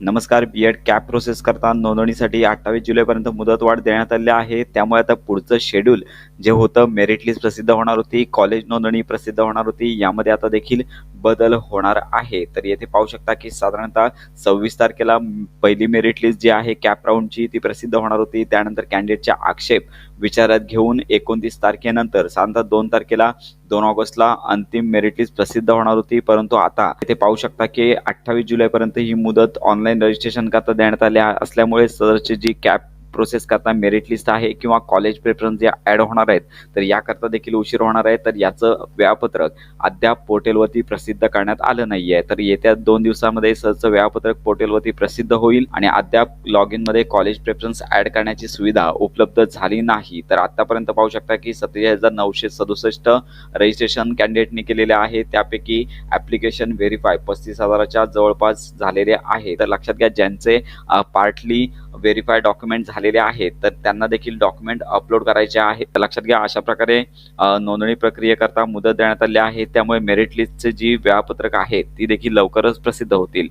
नमस्कार B Ed cap process करता नोंदणीसाठी अठ्ठावीस जुलैपर्यंत मुदतवाढ देण्यात आली आहे. त्यामुळे आता पुढचं शेड्यूल जे होतं मेरिट लिस्ट प्रसिद्ध होणार होती कॉलेज नोंदणी प्रसिद्ध होणार होती यामध्ये आता देखील बदल होणार आहे. तर येथे पाहू शकता की साधारणतः सव्वीस तारखेला पहिली मेरिट लिस्ट जी आहे कॅप राऊंडची ती प्रसिद्ध होणार होती. त्यानंतर कॅन्डिडेटचे आक्षेप विचारात घेऊन एकोणतीस तारखेनंतर साधारणतः दोन तारखेला दोन ऑगस्टला अंतिम मेरिट लिस्ट प्रसिद्ध होणार होती. परंतु आता इथे पाहू शकता की अठ्ठावीस जुलैपर्यंत ही मुदत ऑनलाईन रजिस्ट्रेशन करता देण्यात आली असल्यामुळे सदरची जी कॅप प्रोसेस करता मेरिट लिस्ट आहे किंवा कॉलेज प्रेफरन्स जे ॲड होणार आहेत तर याकरता देखील उशीर होणार आहे. तर याचं वेळापत्रक अद्याप पोर्टलवरती प्रसिद्ध करण्यात आलं नाही आहे तर येत्या दोन दिवसामध्ये सहजचं वेळापत्रक पोर्टलवरती प्रसिद्ध होईल आणि अद्याप लॉग इनमध्ये कॉलेज प्रेफरन्स ॲड करण्याची सुविधा उपलब्ध झाली नाही. तर आतापर्यंत पाहू शकता की सत्तेचाळीस हजार नऊशे सदुसष्ट रजिस्ट्रेशन कॅन्डिडेटने केलेले आहे. त्यापैकी ॲप्लिकेशन व्हेरीफाय पस्तीस हजाराच्या जवळपास झालेले आहे. तर लक्षात घ्या ज्यांचे पार्टली व्हेरीफाय डॉक्युमेंट झाले झालेले आहेत तर त्यांना देखील डॉक्युमेंट अपलोड करायचे आहे. तर लक्षात घ्या अशा प्रकारे नोंदणी प्रक्रियेकरता मुदत देण्यात आली आहे. त्यामुळे मेरिट लिस्टचे जी वेळापत्रक आहे ती देखील लवकरच प्रसिद्ध होतील.